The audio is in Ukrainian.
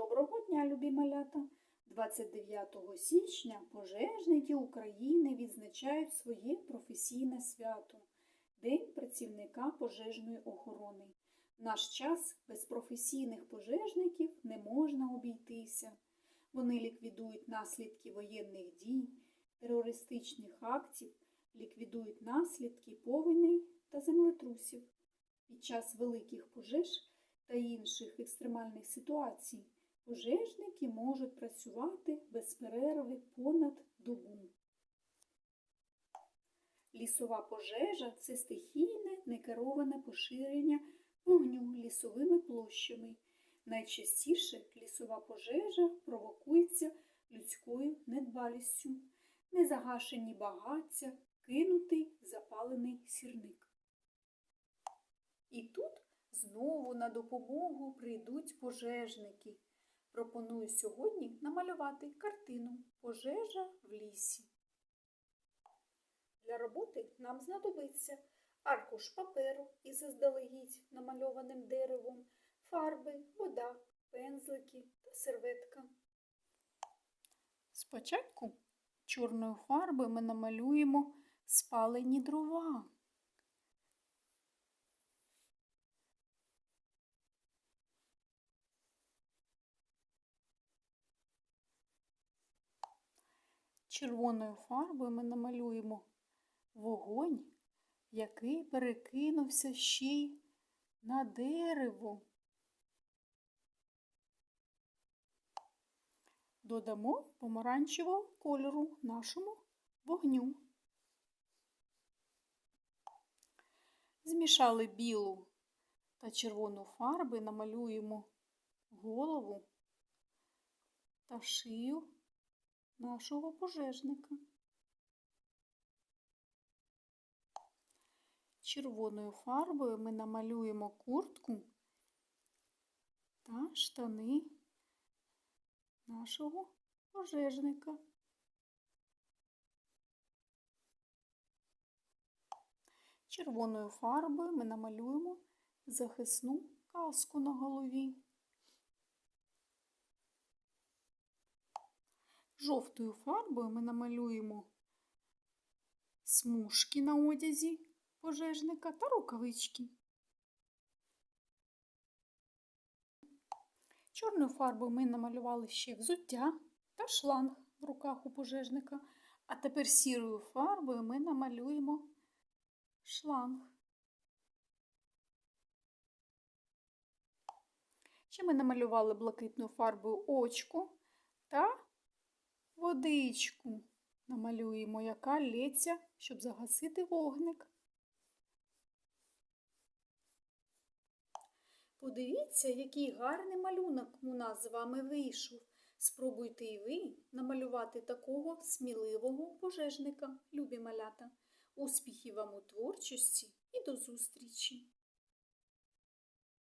Доброго дня, любі малята! 29 січня пожежники України відзначають своє професійне свято День працівника пожежної охорони. В наш час без професійних пожежників не можна обійтися. Вони ліквідують наслідки воєнних дій, терористичних актів, ліквідують наслідки повеней та землетрусів. Під час великих пожеж та інших екстремальних ситуацій пожежники можуть працювати без перерви понад добу. Лісова пожежа це стихійне некероване поширення вогню лісовими площами. Найчастіше лісова пожежа провокується людською недбалістю, незагашені багаття, кинутий запалений сірник. І тут знову на допомогу прийдуть пожежники. Пропоную сьогодні намалювати картину Пожежа в лісі. Для роботи нам знадобиться аркуш паперу із заздалегідь намальованим деревом, фарби, вода, пензлики та серветка. Спочатку чорною фарбою ми намалюємо спалені дрова. Червоною фарбою ми намалюємо вогонь, який перекинувся ще й на дерево. Додамо помаранчевого кольору нашому вогню. Змішали білу та червону фарби, намалюємо голову та шию нашого пожежника. Червоною фарбою ми намалюємо куртку та штани нашого пожежника. Червоною фарбою ми намалюємо захисну каску на голові. Жовтою фарбою ми намалюємо смужки на одязі пожежника та рукавички. Чорною фарбою ми намалювали ще взуття та шланг в руках у пожежника, а тепер сірою фарбою ми намалюємо шланг. Ще ми намалювали блакитною фарбою очко та водичку намалюємо, яка лється, щоб загасити вогник. Подивіться, який гарний малюнок у нас з вами вийшов. Спробуйте і ви намалювати такого сміливого пожежника, любі малята. Успіхів вам у творчості і до зустрічі!